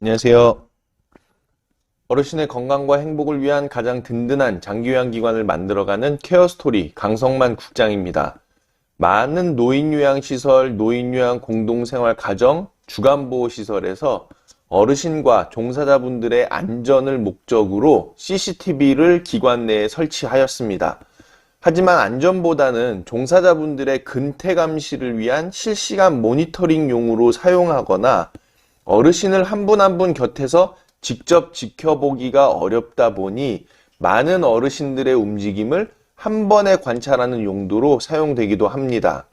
안녕하세요. 어르신의 건강과 행복을 위한 가장 든든한 장기요양기관을 만들어가는 케어스토리 강성만 국장입니다. 많은 노인요양시설, 노인요양 공동생활 가정, 주간보호시설에서 어르신과 종사자분들의 안전을 목적으로 CCTV를 기관 내에 설치하였습니다. 하지만 안전보다는 종사자분들의 근태 감시를 위한 실시간 모니터링용으로 사용하거나 어르신을 한 분 한 분 곁에서 직접 지켜보기가 어렵다 보니 많은 어르신들의 움직임을 한 번에 관찰하는 용도로 사용되기도 합니다.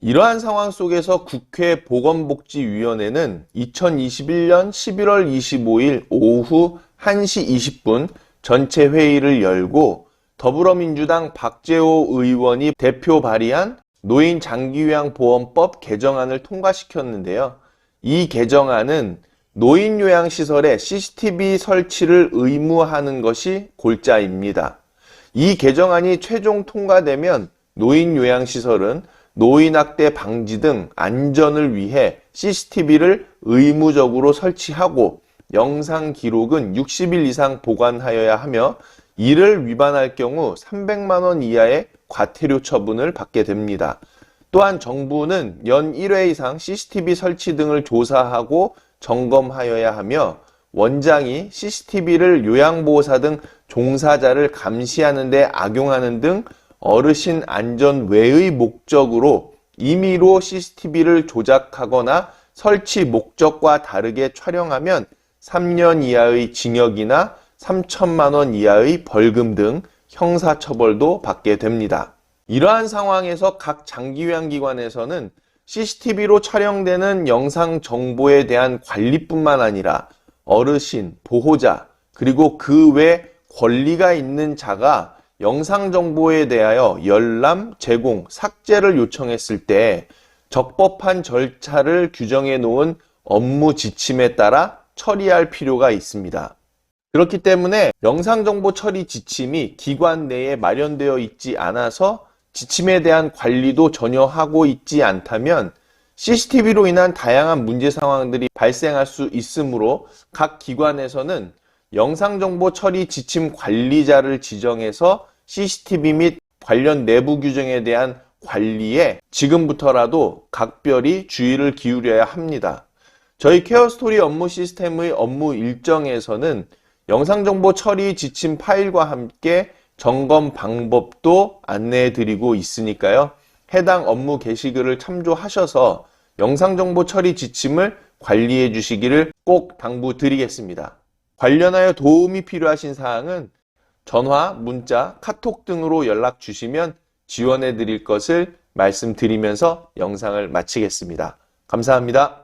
이러한 상황 속에서 국회 보건복지위원회는 2021년 11월 25일 오후 1시 20분 전체 회의를 열고 더불어민주당 박재호 의원이 대표 발의한 노인 장기요양 보험법 개정안을 통과시켰는데요. 이 개정안은 노인 요양시설에 CCTV 설치를 의무화하는 것이 골자입니다. 이 개정안이 최종 통과되면 노인 요양시설은 노인학대 방지 등 안전을 위해 CCTV를 의무적으로 설치하고 영상 기록은 60일 이상 보관하여야 하며 이를 위반할 경우 300만 원 이하의 과태료 처분을 받게 됩니다. 또한 정부는 연 1회 이상 CCTV 설치 등을 조사하고 점검하여야 하며 원장이 CCTV를 요양보호사 등 종사자를 감시하는 데 악용하는 등 어르신 안전 외의 목적으로 임의로 CCTV를 조작하거나 설치 목적과 다르게 촬영하면 3년 이하의 징역이나 3천만 원 이하의 벌금 등 형사처벌도 받게 됩니다. 이러한 상황에서 각 장기요양 기관에서는 CCTV로 촬영되는 영상 정보에 대한 관리뿐만 아니라 어르신, 보호자, 그리고 그 외 권리가 있는 자가 영상 정보에 대하여 열람, 제공, 삭제를 요청했을 때 적법한 절차를 규정해 놓은 업무 지침에 따라 처리할 필요가 있습니다. 그렇기 때문에 영상정보 처리 지침이 기관 내에 마련되어 있지 않아서 지침에 대한 관리도 전혀 하고 있지 않다면 CCTV로 인한 다양한 문제 상황들이 발생할 수 있으므로 각 기관에서는 영상정보 처리 지침 관리자를 지정해서 CCTV 및 관련 내부 규정에 대한 관리에 지금부터라도 각별히 주의를 기울여야 합니다. 저희 케어스토리 업무 시스템의 업무 일정에서는 영상정보 처리 지침 파일과 함께 점검 방법도 안내해 드리고 있으니까요. 해당 업무 게시글을 참조하셔서 영상정보 처리 지침을 관리해 주시기를 꼭 당부드리겠습니다. 관련하여 도움이 필요하신 사항은 전화, 문자, 카톡 등으로 연락 주시면 지원해 드릴 것을 말씀드리면서 영상을 마치겠습니다. 감사합니다.